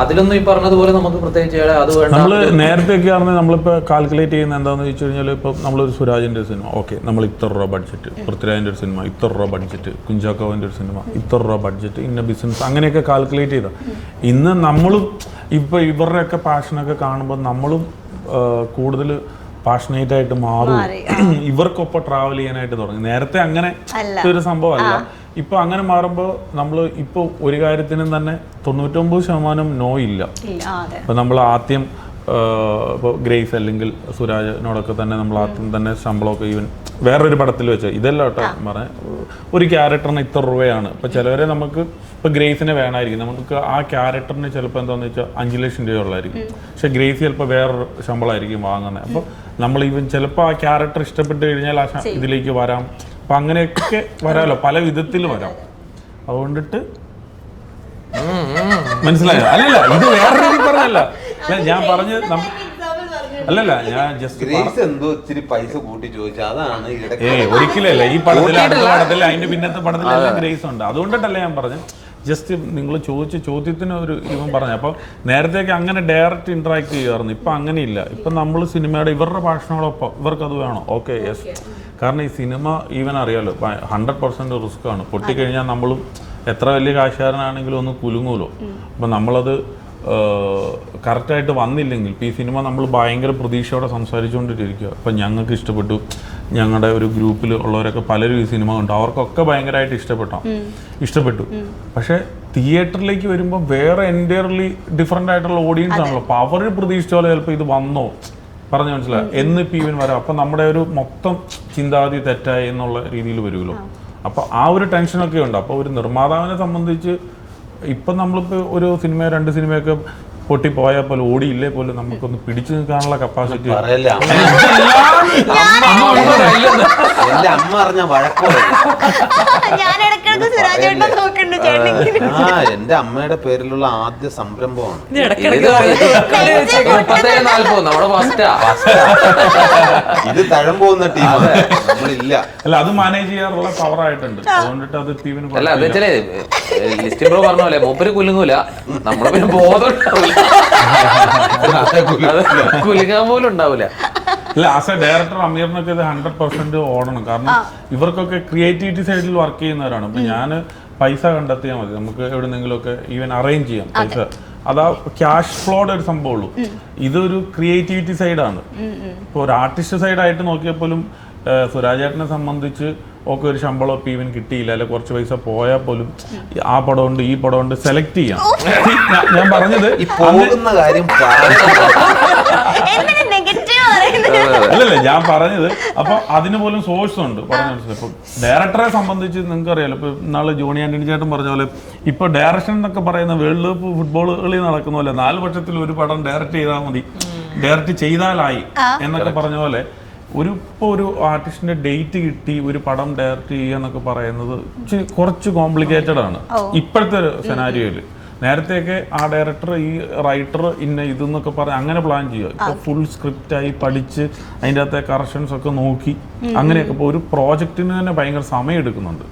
അതിലൊന്നും ഈ പറഞ്ഞതുപോലെ നമുക്ക് പ്രത്യേകിച്ച് അത് വേണ്ട. നമ്മൾ നേരത്തെ ഒക്കെ ആണെങ്കിൽ നമ്മളിപ്പോൾ കാൽക്കുലേറ്റ് ചെയ്യുന്ന എന്താണെന്ന് വെച്ച് കഴിഞ്ഞാൽ ഇപ്പോൾ നമ്മളൊരു സുരാജിന്റെ ഒരു സിനിമ. ഓക്കെ നമ്മൾ ഇത്ര രൂപ ബഡ്ജറ്റ്. പൃഥ്വിരാജിന്റെ ഒരു സിനിമ ഇത്ര രൂപ ബഡ്ജറ്റ്. കുഞ്ചാക്കോവിന്റെ ഒരു സിനിമ ഇത്ര രൂപ ബഡ്ജറ്റ്. ഇന്ന ബിസിനസ് അങ്ങനെയൊക്കെ കാൽക്കുലേറ്റ് ചെയ്താൽ ഇന്ന് നമ്മളും ഇപ്പോൾ ഇവരുടെയൊക്കെ പാഷനൊക്കെ കാണുമ്പോൾ നമ്മളും കൂടുതൽ പാഷനേറ്റ് ആയിട്ട് മാറും. ഇവർക്കൊപ്പം ട്രാവൽ ചെയ്യാനായിട്ട് തുടങ്ങി. നേരത്തെ അങ്ങനെ. ഒരു സംഭവമല്ല ഇപ്പൊ അങ്ങനെ മാറുമ്പോൾ നമ്മൾ ഇപ്പോൾ ഒരു കാര്യത്തിനും തന്നെ തൊണ്ണൂറ്റൊമ്പത് ശതമാനം നോ ഇല്ല. അപ്പോൾ നമ്മൾ ആദ്യം ഇപ്പോൾ ഗ്രേസ് അല്ലെങ്കിൽ സുരാജിനോടൊക്കെ തന്നെ നമ്മൾ ആദ്യം തന്നെ ശമ്പളമൊക്കെ ഈവൻ വേറൊരു പടത്തിൽ വെച്ച്. ഇതല്ല കേട്ടോ പറഞ്ഞ. ഒരു ക്യാരക്ടറിന് ഇത്ര രൂപയാണ്. ഇപ്പോൾ ചിലവരെ നമുക്ക് ഇപ്പോൾ ഗ്രേസിനെ വേണമായിരിക്കും നമുക്ക് ആ ക്യാരക്ടറിന് ചിലപ്പോൾ എന്താന്ന് വെച്ചാൽ അഞ്ച് ലക്ഷം രൂപ ഉള്ളായിരിക്കും. പക്ഷെ ഗ്രേസ് ചിലപ്പോൾ വേറൊരു ശമ്പളമായിരിക്കും വാങ്ങുന്നത്. അപ്പോൾ നമ്മൾ ഈവൻ ചിലപ്പോൾ ആ ക്യാരക്ടർ ഇഷ്ടപ്പെട്ട് കഴിഞ്ഞാൽ ആ ഇതിലേക്ക് വരാം. അപ്പം അങ്ങനെയൊക്കെ വരാമല്ലോ പല വിധത്തിൽ വരാം. അതുകൊണ്ടിട്ട് മനസ്സിലായോ? അല്ലല്ല ഇത് വേറെ പറഞ്ഞല്ല. അല്ല ഞാൻ പറഞ്ഞ അല്ലല്ല ഞാൻ ജസ്റ്റ് ഗ്രേസ് എന്തോ ഇച്ചിരി പൈസ കൂട്ടി ചോദിച്ചു. അതാണ് ഏ ഒരിക്കലല്ല. ഈ പടത്തിൽ അടുത്ത പടത്തിൽ അതിന്റെ പിന്നത്തെ പടത്തിൽ ഗ്രേസ് ഉണ്ട്. അതുകൊണ്ടിട്ടല്ല ഞാൻ പറഞ്ഞു. ജസ്റ്റ് നിങ്ങൾ ചോദിച്ച ചോദ്യത്തിന് ഒരു ഇവൻ പറഞ്ഞു. അപ്പോൾ നേരത്തേക്ക് അങ്ങനെ ഡയറക്റ്റ് ഇന്ററാക്ട് ചെയ്യുമായിരുന്നു. ഇപ്പം അങ്ങനെയില്ല. ഇപ്പം നമ്മൾ സിനിമയുടെ ഇവരുടെ ഭാഷണോടൊപ്പം ഇവർക്ക് അത് വേണം ഓക്കെ യെസ് കാരണം ഈ സിനിമ ഈവൻ അറിയാലോ ഹൺഡ്രഡ് പെർസെന്റ് റിസ്ക് ആണ്. പൊട്ടിക്കഴിഞ്ഞാൽ നമ്മളും എത്ര വലിയ കാശുകാരനാണെങ്കിലും ഒന്ന് കുലുങ്ങൂലോ അപ്പം നമ്മളത് കറക്റ്റായിട്ട് വന്നില്ലെങ്കിൽ ഇപ്പം ഈ സിനിമ നമ്മൾ ഭയങ്കര പ്രതീക്ഷയോടെ സംസാരിച്ചുകൊണ്ടിരിക്കുക. അപ്പം ഞങ്ങൾക്ക് ഇഷ്ടപ്പെട്ടു. ഞങ്ങളുടെ ഒരു ഗ്രൂപ്പിൽ ഉള്ളവരൊക്കെ പലരും ഈ സിനിമ കണ്ടു. അവർക്കൊക്കെ ഭയങ്കരമായിട്ട് ഇഷ്ടപ്പെട്ടോ? ഇഷ്ടപ്പെട്ടു. പക്ഷേ തിയേറ്ററിലേക്ക് വരുമ്പോൾ വേറെ എന്റയർലി ഡിഫറെന്റ് ആയിട്ടുള്ള ഓഡിയൻസ് ആണല്ലോ. അപ്പോൾ അവർ പ്രതീക്ഷിച്ച പോലെ ചിലപ്പോൾ ഇത് വന്നോ? പറഞ്ഞു മനസ്സിലായി? എന്ന് പി ഈവൻ വരാം. അപ്പം നമ്മുടെ ഒരു മൊത്തം ചിന്താഗതി തെറ്റായി എന്നുള്ള രീതിയിൽ വരുമല്ലോ. അപ്പോൾ ആ ഒരു ടെൻഷനൊക്കെ ഉണ്ട്. അപ്പോൾ ഒരു നിർമ്മാതാവിനെ സംബന്ധിച്ച് ഇപ്പം നമ്മളിപ്പോൾ ഒരു സിനിമ രണ്ട് സിനിമയൊക്കെ പൊട്ടി പോയാൽ പോലും ഓടിയില്ലേ പോലും നമുക്കൊന്ന് പിടിച്ചു നിൽക്കാനുള്ള കപ്പാസിറ്റി പറയല്ലേ അമ്മ. എന്റെ അമ്മ അറിഞ്ഞ വഴക്കോ? ആ എന്റെ അമ്മയുടെ പേരിലുള്ള ആദ്യ സംരംഭമാണ്. ഇത് തഴം പോകുന്ന ടീമാണ്. നമ്മളില്ല. അല്ല അത് മാനേജ് ചെയ്യാറുള്ള പവർ ആയിട്ടുണ്ട്. അതുകൊണ്ടിട്ട് അത് ടീമിന് അല്ല അത് വെച്ചാലേ ലിസ്റ്റ് ബ്രോ പറഞ്ഞ പോലെ മൂപ്പര് കുലുങ്ങൂല. നമ്മളെ പിന്നെ ബോധം ഉണ്ടാവില്ല *laughs* കുലുങ്ങാൻ പോലും ഉണ്ടാവില്ല അല്ല ആസ് എ ഡയറക്ടർ അമീറിനൊക്കെ ഇത് ഹൺഡ്രഡ് പെർസെന്റ് ഓടണം. കാരണം ഇവർക്കൊക്കെ ക്രിയേറ്റിവിറ്റി സൈഡിൽ വർക്ക് ചെയ്യുന്നവരാണ്. അപ്പൊ ഞാൻ പൈസ കണ്ടെത്തിയാൽ മതി. നമുക്ക് എവിടെന്നെങ്കിലുമൊക്കെ ഈവൻ അറേഞ്ച് ചെയ്യാം പൈസ. അതാ. ക്യാഷ് ഫ്ലോയുടെ ഒരു സംഭവമുള്ളൂ ഇതൊരു ക്രിയേറ്റിവിറ്റി സൈഡാണ് ഇപ്പോൾ ഒരു ആർട്ടിസ്റ്റ് സൈഡായിട്ട് നോക്കിയപ്പോലും സുരാജേട്ടനെ സംബന്ധിച്ച് ഒക്കെ ഒരു ശമ്പളം ഇപ്പം ഈവൻ കിട്ടിയില്ല. അല്ലെ കുറച്ച് പൈസ പോയാൽ പോലും ആ പടം ഉണ്ട് ഈ പടം ഉണ്ട് സെലക്ട് ചെയ്യാം. ഞാൻ- ഞാൻ പറഞ്ഞത് പോകുന്ന കാര്യം അല്ലല്ല ഞാൻ പറഞ്ഞത് അപ്പൊ അതിന് പോലും സോഴ്സ് ഉണ്ട്. പറഞ്ഞ മനസ്സിലായി. ഇപ്പൊ ഡയറക്ടറെ സംബന്ധിച്ച് നിങ്ങൾക്ക് അറിയാലോ ഇപ്പൊ നാളെ ജോണി ആന്റണി ചേട്ടൻ പറഞ്ഞ പോലെ ഇപ്പൊ ഡയറക്ഷൻ എന്നൊക്കെ പറയുന്ന വേൾഡ് കപ്പ് ഫുട്ബോൾ കളി നടക്കുന്ന പോലെ നാല് വർഷത്തിൽ ഒരു പടം ഡയറക്ട് ചെയ്താൽ മതി. ഡയറക്റ്റ് ചെയ്താലായി എന്നൊക്കെ പറഞ്ഞ പോലെ ഒരു ഇപ്പോൾ ഒരു ആർട്ടിസ്റ്റിന്റെ ഡേറ്റ് കിട്ടി ഒരു പടം ഡയറക്റ്റ് ചെയ്യുക എന്നൊക്കെ പറയുന്നത് കുറച്ച് കോംപ്ലിക്കേറ്റഡ് ആണ്. ഇപ്പോഴത്തെ ഒരു സെനാരിയോയിൽ നേരത്തെയൊക്കെ ആ ഡയറക്ടർ ഈ റൈറ്റർ ഇന്ന ഇതെന്നൊക്കെ പറഞ്ഞ് അങ്ങനെ പ്ലാൻ ചെയ്യുക. ഇപ്പൊ ഫുൾ സ്ക്രിപ്റ്റായി പഠിച്ച് അതിന്റെ അകത്തെ കറക്ഷൻസ് ഒക്കെ നോക്കി അങ്ങനെയൊക്കെ ഇപ്പോൾ ഒരു പ്രോജക്റ്റിന് തന്നെ ഭയങ്കര സമയം എടുക്കുന്നുണ്ട്.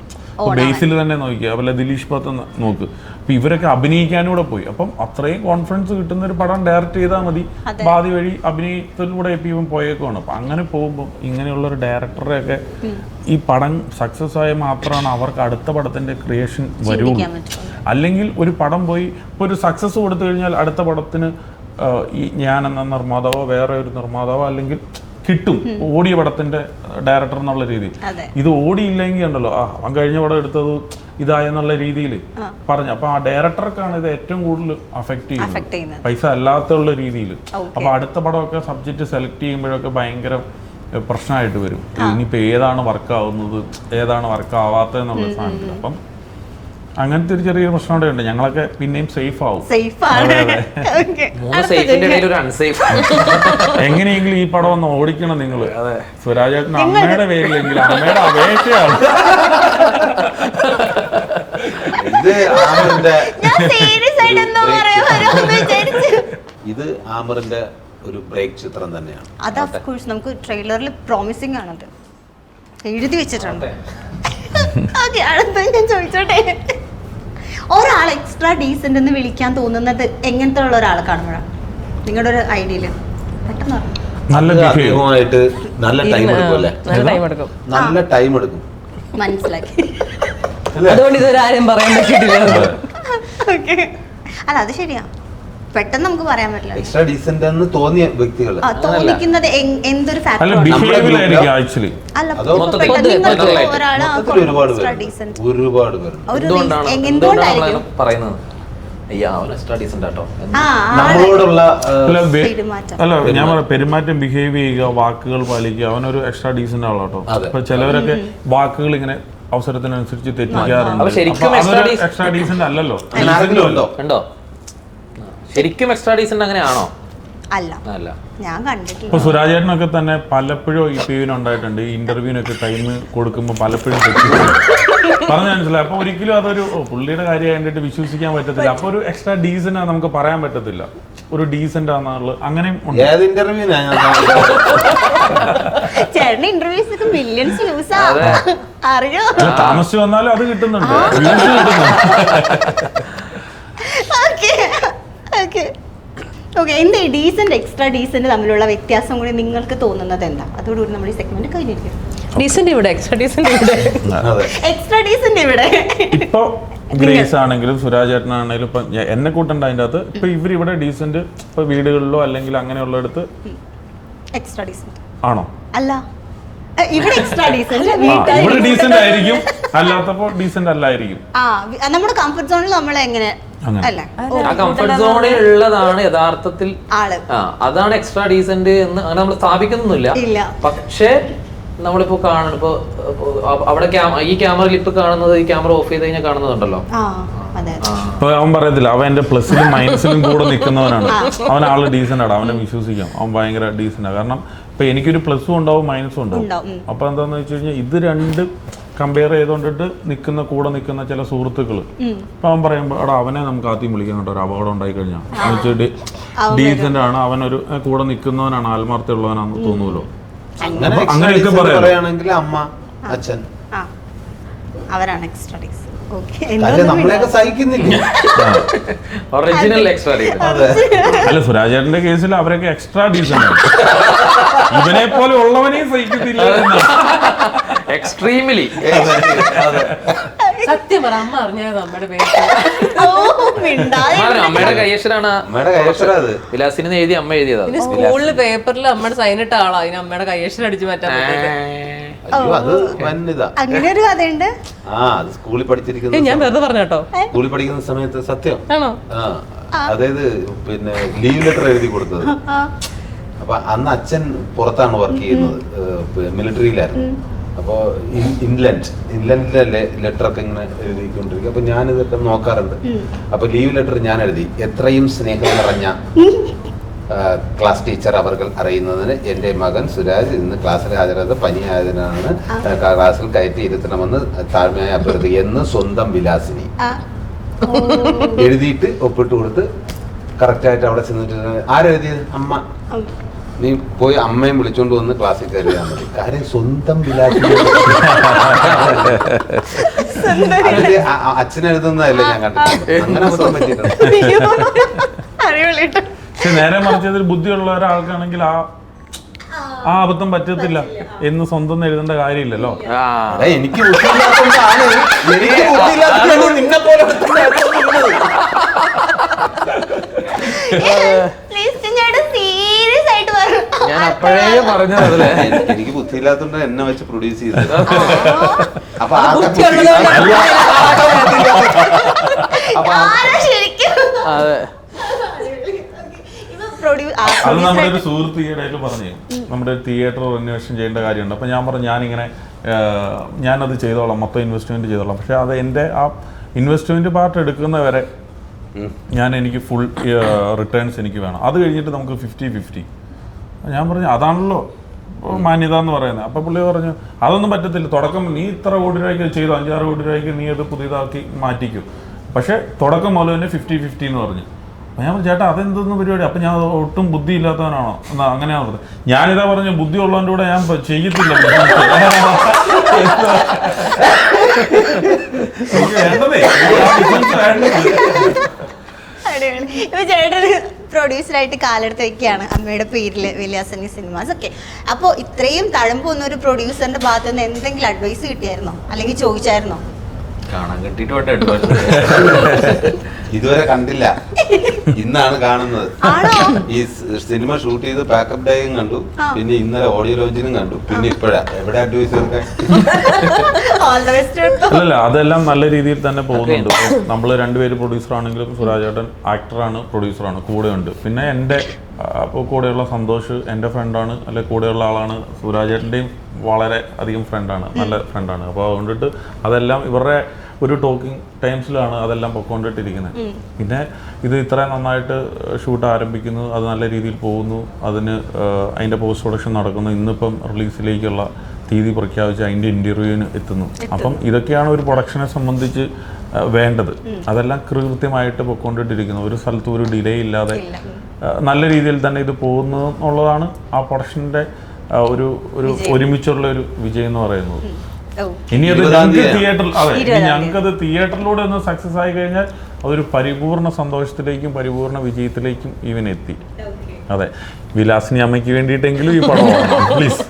ബേസിൽ തന്നെ നോക്കിയ അതുപോലെ ദിലീഷ് പത്ത് നോക്ക്. അപ്പൊ ഇവരൊക്കെ അഭിനയിക്കാനൂടെ പോയി. അപ്പം അത്രയും കോൺഫിഡൻസ് കിട്ടുന്ന ഒരു പടം ഡയറക്ട് ചെയ്താൽ മതി. ബാധി വഴി അഭിനയത്തിലൂടെ ഇപ്പം പോയേക്കുവാണ്. അപ്പൊ അങ്ങനെ പോകുമ്പോൾ ഇങ്ങനെയുള്ള ഒരു ഡയറക്ടറെ ഒക്കെ ഈ പടം സക്സസ് ആയ മാത്രമാണ് അവർക്ക് അടുത്ത പടത്തിന്റെ ക്രിയേഷൻ വരുള്ളൂ. അല്ലെങ്കിൽ ഒരു പടം പോയി ഇപ്പോൾ ഒരു സക്സസ് കൊടുത്തു കഴിഞ്ഞാൽ അടുത്ത പടത്തിന് ഈ ഞാൻ എന്ന നിർമ്മാതാവോ വേറെ ഒരു നിർമ്മാതാവോ അല്ലെങ്കിൽ കിട്ടും ഓടിയ പടത്തിന്റെ ഡയറക്ടർ എന്നുള്ള രീതിയിൽ. ഇത് ഓടിയില്ലെങ്കിൽ ഉണ്ടല്ലോ. ആ അവൻ കഴിഞ്ഞ പടം എടുത്തത് ഇതായെന്നുള്ള രീതിയിൽ പറഞ്ഞു. അപ്പൊ ആ ഡയറക്ടർക്കാണ് ഇത് ഏറ്റവും കൂടുതൽ അഫക്ട് ചെയ്യുന്നത്. പൈസ അല്ലാത്തുള്ള രീതിയിൽ. അപ്പൊ അടുത്ത പടമൊക്കെ സബ്ജക്റ്റ് സെലക്ട് ചെയ്യുമ്പോഴൊക്കെ ഭയങ്കര പ്രശ്നമായിട്ട് വരും. ഇനിയിപ്പോ ഏതാണ് വർക്കാവുന്നത് ഏതാണ് വർക്ക് ആവാത്തതെന്നുള്ള സാധനത്തിൽ. അപ്പം അങ്ങനത്തെ ഒരു ചെറിയ പ്രശ്നം കൂടെ ഉണ്ട്. ഞങ്ങളൊക്കെ പിന്നെയും സേഫ് ആവും. സേഫ് ആണ്. അതെ, അതെ. Okay. മൂന്ന് സേഫിന്റെ ഇടയിൽ ഒരു അൺസേഫ് എങ്ങനെയെങ്കിലും ഈ പടം ഒന്ന് ഓടിക്കണം നിങ്ങൾ സുരാജേട്ടൻ അമ്മയുടെ പേരിലെങ്കിലും അമ്മയുടെ അപേക്ഷയാണ്. ഇത് ആമറിന്റെ ഞാൻ സീരിയസ് ആയിട്ട് എന്തോ പറയാൻ വരുമെന്ന് വിചാരിച്ചു. ഇത് ആമറിന്റെ ഒരു ബ്രേക്ക് ചിത്രം തന്നെയാണ്. അത് ഓഫ് കോഴ്സ് നമുക്ക് ട്രെയിലറിൽ പ്രോമിസിംഗ് ആണത്. എഴുതി വെച്ചിട്ടുണ്ട്. ഓക്കെ അടുത്ത ഞാൻ ചോദിച്ചോട്ടെ. ഒരാൾ എക്സ്ട്രാ ഡീസന്റ് എന്ന് വിളിക്കാൻ തോന്നുന്നത് എങ്ങനത്തെ ഉള്ള ഒരാളെ കാണുമ്പോഴാണ് നിങ്ങളുടെ ഒരു ഐഡിയയിൽ പെട്ടെന്ന് പറഞ്ഞോ. നല്ല ബിഹേവ് നല്ല ടൈം എടുക്കും അല്ലേ? നല്ല ടൈം എടുക്കും. നല്ല ടൈം എടുക്കും. മനസ്സിലാക്കി. അല്ലേ? അതുകൊണ്ട് ഇതൊരാരും പറയാൻ പറ്റിയിട്ടില്ല ഓക്കെ *laughs* അല്ല അത് ശരിയാ. പെട്ടെന്ന് നമുക്ക് പറയാൻ പറ്റില്ല. എക്സ്ട്രാ ഡീസന്റ് എന്ന് തോന്നിയ വ്യക്തികൾ. ആ തോന്നിക്കുന്നത് എങ്- എന്തൊരു അല്ല ഫാക്ടർ ബിഹേവിയറായിരിക്കും ആക്ച്വലി. അല്ല അതോ ഇപ്പൊ മൊത്തത്തിൽ പെട്ടെന്ന് നിങ്ങൾക്ക് മൊത്തത്തിലായിട്ട്. ഒരാൾ ആ മൊത്തത്തിൽ ഒരുപാട് extra പേരുണ്ട്. ഒരുപാട് പേരുണ്ട്. ഒരു എന്തുകൊണ്ടാണ് reason- പറയുന്നത്? അയ്യാ അവൻ എക്സ്ട്രാ ഡീസെന്റ് ആട്ടോ. ആ ആൾ നമ്മളോടുള്ള ആ, അല്ല ബെ- പെരുമാറ്റം. അല്ല ഞാൻ പറയാം പെരുമാറ്റം ബിഹേവ് ചെയ്യുക വാക്കുകൾ പാലിക്കുക അവനൊരു എക്സ്ട്രാ ഡീസന്റ് ആളാട്ടോ. അതെ. ഇപ്പൊ ചിലവരൊക്കെ വാക്കുകൾ ഇങ്ങനെ അവസരത്തിനനുസരിച്ച് തെറ്റിക്കാറുണ്ട്. അപ്പൊ ശരിക്കും extra decent- എക്സ്ട്രാ ഡീസന്റ് അല്ലല്ലോ. ഉണ്ടോ? ഉണ്ടോ? ശരിക്കും എക്സ്ട്രാ ഡീസെന്റ് അങ്ങനെയാണോ? അല്ല. അല്ല. ഞാൻ കണ്ടിട്ടില്ല. ഇപ്പൊ സുരാജേട്ടനൊക്കെ തന്നെ പലപ്പോഴും ഈ പിവിന് ഉണ്ടായിട്ടുണ്ട്. ഈ ഇന്റർവ്യൂവിനൊക്കെ ടൈം കൊടുക്കുമ്പോൾ പലപ്പോഴും പറഞ്ഞു മനസ്സിലായി? അപ്പൊ ഒരിക്കലും അതൊരു ഓ, പുള്ളിയുടെ കാര്യം കണ്ടിട്ട് വിശ്വസിക്കാൻ പറ്റത്തില്ല. അപ്പൊ ഒരു എക്സ്ട്രാ ഡീസന്റ് നമുക്ക് പറയാൻ പറ്റത്തില്ല. ഒരു ഡീസന്റ് ആണെന്നുള്ള അങ്ങനെയും ഉണ്ട്. ഏത് ഇന്റർവ്യൂ ഞാൻ *laughs* ചേട്ടന്റെ ഇന്റർവ്യൂസ് ഒക്കെ മില്യൺസ് വ്യൂസാ അറിയോ? അല്ല, താമസിച്ച് വന്നാലും അത് കിട്ടുന്നുണ്ട്. Views കിട്ടുന്നുണ്ട്. Okay *laughs* okay. ഓക്കെ എന്താ ഡീസന്റ് എക്സ്ട്രാ ഡീസന്റ് തമ്മിലുള്ള വ്യത്യാസം കൂടി നിങ്ങൾക്ക് തോന്നുന്നത് എന്താ? അതോടുകൂടി നമ്മൾ ഈ സെഗ്മെന്റ് കഴിഞ്ഞിരിക്കും ഡീസന്റ് ഇവിടെ എക്സ്ട്രാ ഡീസന്റ് ഇവിടെ. അതെ. എക്സ്ട്രാ ഡീസന്റ് ഇവിടെ. ഇപ്പോ ഗ്രേസ് ആണെങ്കിലും സുരാജ് ചേട്ടനാണെങ്കിലും ഇപ്പൊ എന്നെ കൂട്ടണ്ട അതിന്റെ അകത്ത്. ഇപ്പൊ ഇവരിവിടെ ഇവിടെ ഡീസന്റ് ഇപ്പൊ വീടുകളിലോ അല്ലെങ്കിൽ അങ്ങനെയുള്ളിടത്ത് എക്സ്ട്രാ ഡീസന്റ് ആണോ? അല്ല. ഇവിടെ എക്സ്ട്രാ ഡീസന്റ് ഇവിടെ ഡീസന്റ് ആയിരിക്കും. അല്ലാത്തപ്പോ ഡീസന്റ് അല്ലായിരിക്കും. ആ നമ്മുടെ കംഫർട്ട് സോണിൽ നമ്മൾ എങ്ങനെ? അല്ല? ആ കംഫർട്ട് സോണിൽ ഉള്ളതാണ് യഥാർത്ഥത്തിൽ അതാണ് എക്സ്ട്രാ ഡീസന്റ് എന്ന് അങ്ങനെ നമ്മൾ സ്ഥാപിക്കുന്നൊന്നുമില്ല. ഇല്ല. പക്ഷേ നമ്മളിപ്പോ കാണണം ഇപ്പൊ ഇപ്പൊ അവിടെ ഈ ക്യാമറയിൽ ഇപ്പൊ കാണുന്നത് ഈ ക്യാമറ ഓഫ് ചെയ്ത് കഴിഞ്ഞാൽ കാണുന്നതുണ്ടല്ലോ ഇപ്പൊ അവൻ പറയത്തില്ല അവൻ എന്റെ പ്ലസിലും മൈനസിലും കൂടെ നിൽക്കുന്നവനാണ്. അവൻ ആൾ ഡീസന്റ് ആണ് അവനെ വിശ്വസിക്കാം. അവൻ ഭയങ്കര ഡീസന്റ് കാരണം ഇപ്പൊ എനിക്കൊരു പ്ലസും ഉണ്ടാവും മൈനസും ഉണ്ടാവും. അപ്പൊ എന്താന്ന് വെച്ച് കഴിഞ്ഞാൽ ഇത് രണ്ട് കമ്പയർ ചെയ്തോണ്ടിട്ട് നിൽക്കുന്ന കൂടെ നിൽക്കുന്ന ചില സുഹൃത്തുക്കൾ അപ്പൊ അവൻ പറയുമ്പോ അവിടെ അവനെ നമുക്ക് ആദ്യം വിളിക്കാൻ കേട്ടോ ഒരു അപകടം ഉണ്ടായി കഴിഞ്ഞാൽ ഡീസന്റ് ആണ് അവനൊരു ഒരു കൂടെ നിൽക്കുന്നവനാണ് ആത്മാർത്ഥമുള്ളവനാണെന്ന് തോന്നുമല്ലോ അങ്ങനെയൊക്കെ. പറയുകയാണെങ്കിൽ അമ്മ അച്ഛൻ. ആ. അവരാണ് എക്സ്ട്രാ സഹിക്കുന്നില്ല? ഒറിജിനൽ എക്സ്ട്രാ അല്ല സുരാജേട്ടന്റെ കേസിൽ അവരൊക്കെ എക്സ്ട്രാ ഡീസന്റ് ആണ്. ഇവനെ പോലെ ഉള്ളവനെയും സഹിക്കത്തില്ല എക്സ്ട്രീമിലി അതെ സത്യം പറ അമ്മ അറിഞ്ഞത് നമ്മുടെ പേര്. അമ്മയുടെ കയ്യക്ഷരാണ് വിലാസിന് എഴുതി അമ്മ എഴുതിയതാ. സ്കൂളിൽ പേപ്പറിൽ അമ്മയുടെ സൈൻ ഇട്ട ആളാ. അതിന് അമ്മയുടെ കയ്യക്ഷരം അടിച്ചു മാറ്റാൻ അയ്യോ അത് അങ്ങനെ ഒരു കഥയുണ്ട്? ആ അത് സ്കൂളിൽ പഠിച്ചിരിക്കുന്ന ഞാൻ വെറുതെ പറഞ്ഞു കേട്ടോ. സ്കൂളിൽ പഠിക്കുന്ന സമയത്ത് സത്യം. ആണോ? അതായത് പിന്നെ ലീവ് ലെറ്റർ എഴുതി കൊടുത്തത്. അപ്പൊ അന്ന് അച്ഛൻ പുറത്താണ് വർക്ക് ചെയ്യുന്നത്. മിലിറ്ററിയിലായിരുന്നു. അപ്പോ ഇൻ- ഇൻലൻഡ് ഇൻലൻഡിലെ ലെറ്റർ ഒക്കെ ഇങ്ങനെ എഴുതിക്കൊണ്ടിരിക്കും. അപ്പൊ ഞാനിതൊക്കെ നോക്കാറുണ്ട്. അപ്പോൾ ലീവ് ലെറ്റർ ഞാൻ എഴുതി എത്രയും സ്നേഹം നിറഞ്ഞ ക്ലാസ് ടീച്ചർ അവർ അറിയുന്നതിന് എന്റെ മകൻ സുരാജ് ഇന്ന് ക്ലാസ്സിൽ ഹാജരായത് പനിയായതിനാണ്. ക്ലാസ്സിൽ കയറ്റി ഇരുത്തണമെന്ന് താഴ്മയായി അഭ്യർത്ഥി എന്ന് സ്വന്തം വിലാസിനി. എഴുതിയിട്ട് ഒപ്പിട്ട് കൊടുത്ത് കറക്റ്റായിട്ട് അവിടെ ചെന്നിട്ട് ആരെഴുതിയത് അമ്മ. നീ പോയി അമ്മയും വിളിച്ചോണ്ട് വന്ന് ക്ലാസ്സിൽ കയറിയാൽ മതി. *laughs* കാര്യം സ്വന്തം അച്ഛനെഴുതുന്നതല്ലേ ഞാൻ കണ്ടിട്ടുണ്ട് അങ്ങനെ പറ്റിയിട്ടുണ്ട്. *laughs* പക്ഷെ നേരെ മറിച്ച് അതിൽ ബുദ്ധിയുള്ള ഒരാൾക്കാണെങ്കിൽ ആ ആ. അബദ്ധം പറ്റത്തില്ല എന്ന് സ്വന്തം എഴുതേണ്ട കാര്യമില്ലല്ലോ. എനിക്ക് എനിക്ക് *laughs* ബുദ്ധിയില്ലാത്തതുകൊണ്ടാണ് നിന്നെ പോലെ Please, ചേട്ടൻ serious ആയിട്ട് പറ. ഞാൻ അപ്പോഴേ പറഞ്ഞത് അതല്ലേ എനിക്ക് ബുദ്ധിയില്ലാത്തോണ്ട് എന്നെ വെച്ച് പ്രൊഡ്യൂസ് ചെയ്തത് അപ്പൊ അത് ബുദ്ധി- അപ്പൊ ആ- ആരാ ശരിക്കും? അതെ. ഇപ്പൊ produce- ആ, അത് producer നമ്മുടെ ഒരു സുഹൃത്ത് ഈയിടെയായിട്ട് പറഞ്ഞു. നമ്മുടെ ഒരു തിയേറ്റർ റിനോവേഷൻ ചെയ്യേണ്ട കാര്യമുണ്ട്. അപ്പം ഞാൻ പറഞ്ഞു ഞാനിങ്ങനെ ഞാനത് ചെയ്തോളാം മൊത്തം ഇൻവെസ്റ്റ്മെന്റ് ചെയ്തോളാം. പക്ഷെ അത് എന്റെ ആ ഇൻവെസ്റ്റ്മെന്റ് പാർട്ട് എടുക്കുന്നവരെ. ഞാൻ എനിക്ക് ഫുൾ റിട്ടേൺസ് എനിക്ക് വേണം. അത് കഴിഞ്ഞിട്ട് നമുക്ക് ഫിഫ്റ്റി ഫിഫ്റ്റി ഞാൻ പറഞ്ഞു അതാണല്ലോ മാന്യത എന്ന് പറയുന്നത്. അപ്പം പുള്ളി പറഞ്ഞു അതൊന്നും പറ്റത്തില്ല തുടക്കം നീ ഇത്ര കോടി രൂപയ്ക്ക് ചെയ്തു അഞ്ചാറ് കോടി രൂപയ്ക്ക് നീ അത് പുതിയതാക്കി മാറ്റിക്കും. പക്ഷേ തുടക്കം മുതൽ തന്നെ ഫിഫ്റ്റി ഫിഫ്റ്റി എന്ന് പറഞ്ഞു. അപ്പം ഞാൻ പറഞ്ഞു ചേട്ടാ അതെന്തെന്ന് പരിപാടി? അപ്പം ഞാൻ ഒട്ടും ബുദ്ധി ഇല്ലാത്തവനാണോ എന്നാ അങ്ങനെയാണ് പറഞ്ഞത്. ഞാനിതാ പറഞ്ഞു ബുദ്ധി ഉള്ളതിന്റെ കൂടെ ഞാൻ ചെയ്യത്തില്ല. വേണ്ടതേ? പ്രൊഡ്യൂസറായിട്ട് കാലെടുത്ത് വെക്കുകയാണ് അമ്മയുടെ പേരിൽ വിലാസനി സിനിമാസ് ഒക്കെ. അപ്പോൾ ഇത്രയും തഴമ്പ് വന്ന ഒരു പ്രൊഡ്യൂസറിന്റെ ഭാഗത്തുനിന്ന് എന്തെങ്കിലും അഡ്വൈസ് കിട്ടിയായിരുന്നോ? അല്ലെങ്കിൽ ചോദിച്ചായിരുന്നോ? കാണാൻ കിട്ടിയിട്ട് വേണ്ട എട്ട് വർഷം ഇതുവരെ കണ്ടില്ല. *laughs* ഇന്നാണ് കാണുന്നത്. ആണോ? ഈ സിനിമ ഷൂട്ട് ചെയ്ത് പാക്കപ്പ് ഡേയും കണ്ടു. പിന്നെ ഇന്നലെ ഓഡിയോ ലോഞ്ചിനും കണ്ടു. പിന്നെ ഇപ്പോഴാ. എവിടെ അഡ്വൈസ് കൊടുക്കാൻ ഓൾ ദ ബെസ്റ്റ് അല്ലല്ല അതെല്ലാം നല്ല രീതിയിൽ തന്നെ പോകുന്നുണ്ട്. നമ്മൾ രണ്ടുപേര് പ്രൊഡ്യൂസർ ആണെങ്കിലും സുരാജേട്ടൻ ആക്ടറാണ് പ്രൊഡ്യൂസറാണ് ഉണ്ട് പിന്നെ എന്റെ അപ്പോൾ കൂടെയുള്ള സന്തോഷ് എന്റെ ഫ്രണ്ടാണ് അല്ലെ കൂടെയുള്ള ആളാണ്. സുരാജേട്ടന്റെയും വളരെ അധികം ഫ്രണ്ടാണ് നല്ല ഫ്രണ്ടാണ് അപ്പോൾ അതുകൊണ്ടിട്ട് അതെല്ലാം ഇവരുടെ ഒരു ടോക്കിംഗ് ടൈംസിലാണ് അതെല്ലാം പൊക്കോണ്ടിട്ടിരിക്കുന്നത് പിന്നെ ഇത് ഇത്ര നന്നായിട്ട് ഷൂട്ട് ആരംഭിക്കുന്നു അത് നല്ല രീതിയിൽ പോകുന്നു അതിന് അതിന്റെ പോസ്റ്റ് പ്രൊഡക്ഷൻ നടക്കുന്നു ഇന്നിപ്പം റിലീസിലേക്കുള്ള തീയതി പ്രഖ്യാപിച്ച് അതിന്റെ ഇന്റർവ്യൂവിന് എത്തുന്നു. അപ്പം ഇതൊക്കെയാണ് ഒരു പ്രൊഡക്ഷനെ സംബന്ധിച്ച് വേണ്ടത്. അതെല്ലാം കൃത്യമായിട്ട് പൊക്കോണ്ടിട്ടിരിക്കുന്നു. ഒരു സ്ഥലത്തും ഒരു ഡിലേ ഇല്ലാതെ നല്ല രീതിയിൽ തന്നെ ഇത് പോകുന്നത് എന്നുള്ളതാണ് ആ പ്രൊഡക്ഷന്റെ ഒരു ഒരു ഒരുമിച്ചുള്ള ഒരു വിജയം എന്ന് പറയുന്നത്. ഇനി അത് ഞങ്ങൾക്ക് തിയേറ്ററിൽ അതെ ഇനി ഞങ്ങൾക്കത് തിയേറ്ററിലൂടെ ഒന്ന് സക്സസ് ആയി കഴിഞ്ഞാൽ അതൊരു പരിപൂർണ സന്തോഷത്തിലേക്കും പരിപൂർണ വിജയത്തിലേക്കും ഇവൻ എത്തി. അതെ. വിലാസിനി അമ്മയ്ക്ക് വേണ്ടിയിട്ടെങ്കിലും ഈ പടം *laughs* പ്ലീസ്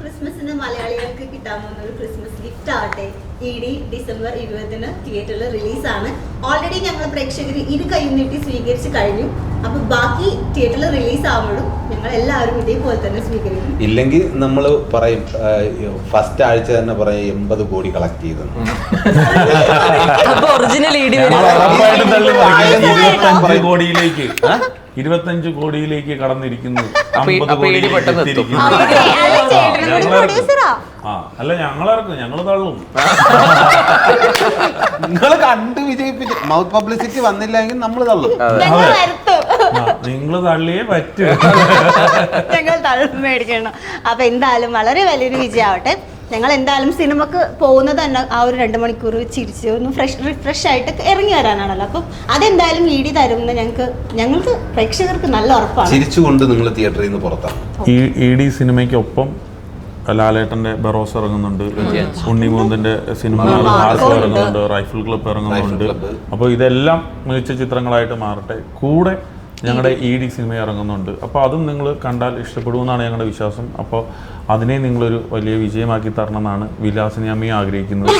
ക്രിസ്മസിന് മലയാളികൾക്ക് കിട്ടാൻ പോകുന്ന ഒരു ക്രിസ്മസ് ഗിഫ്റ്റ് ആവട്ടെ. ഇ ഡി ഡിസംബർ ഇരുപതിന് തിയേറ്ററിൽ റിലീസാണ് ഓൾറെഡി ഞങ്ങൾ പ്രേക്ഷകർ ഇരു കൈ നീട്ടി സ്വീകരിച്ച് കഴിഞ്ഞു. അപ്പൊ ബാക്കി തിയേറ്ററിൽ റിലീസ് ആവുമ്പോഴും ഞങ്ങൾ എല്ലാവരും ഇതേപോലെ തന്നെ സ്വീകരിക്കും. ഇല്ലെങ്കിൽ നമ്മൾ പറയും ഫസ്റ്റ് ആഴ്ച തന്നെ പറയും എൺപത് കോടി കളക്ട് ചെയ്തു ഒറിജിനൽ കോടിയിലേക്ക്. ഇരുപത്തഞ്ച് കോടിയിലേക്ക് കടന്നിരിക്കുന്നു. അമ്പത്. ആ, അല്ല ഞങ്ങളിറക്കും. ഞങ്ങൾ തള്ളും. നിങ്ങൾ കണ്ട് വിജയിപ്പിച്ച് മൗത്ത് പബ്ലിസിറ്റി വന്നില്ലെങ്കിൽ നമ്മൾ തള്ളും. ഞങ്ങൾ വരുത്തും. നിങ്ങൾ തള്ളിയേ പറ്റൂ. ഞങ്ങൾ തള്ളും മേടിക്കണം. അപ്പൊ എന്തായാലും വളരെ വലിയൊരു വിജയമാവട്ടെ. ഞങ്ങൾ എന്തായാലും സിനിമക്ക് പോകുന്നത് തന്നെ ആ ഒരു രണ്ട് മണിക്കൂർ ചിരിച്ച് ഒന്ന് ഫ്രഷ് റിഫ്രഷ് ആയിട്ട് ഇറങ്ങി വരാനാണല്ലോ. അപ്പം അതെന്തായാലും വീടി തരുമെന്ന് ഞങ്ങൾക്ക് ഞങ്ങൾക്ക് പ്രേക്ഷകർക്ക് നല്ല ഉറപ്പാണ്. ചിരിച്ചുകൊണ്ട് നിങ്ങൾ തിയേറ്ററിൽ നിന്ന് പുറത്താണ് ഈ ഇ ഡി സിനിമയ്ക്കൊപ്പം ലാലേട്ടന്റെ ബറോസ് ഇറങ്ങുന്നുണ്ട്. ഉണ്ണിമൂന്നിന്റെ സിനിമ ഇറങ്ങുന്നുണ്ട്. റൈഫിൾ ക്ലബ് ഇറങ്ങുന്നുണ്ട്. അപ്പോൾ ഇതെല്ലാം മികച്ച ചിത്രങ്ങളായിട്ട് മാറട്ടെ. കൂടെ ഞങ്ങളുടെ ഇ ഡി സിനിമ ഇറങ്ങുന്നുണ്ട്. അപ്പോൾ അതും നിങ്ങൾ കണ്ടാൽ ഇഷ്ടപ്പെടുമെന്നാണ് ഞങ്ങളുടെ വിശ്വാസം. അപ്പോൾ അതിനെ നിങ്ങളൊരു വലിയ വിജയമാക്കി തരണം എന്നാണ് വിലാസിനെ അമ്മയും ആഗ്രഹിക്കുന്നത്.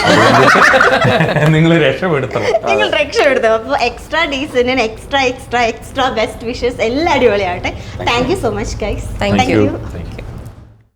നിങ്ങൾ രക്ഷപ്പെടുത്തണം. നിങ്ങൾ രക്ഷപ്പെടുത്തും അപ്പോൾ extra ഡീസിന് extra extra extra best wishes എല്ലാം അടിപൊളിയാവട്ടെ thank you so much guys thank you.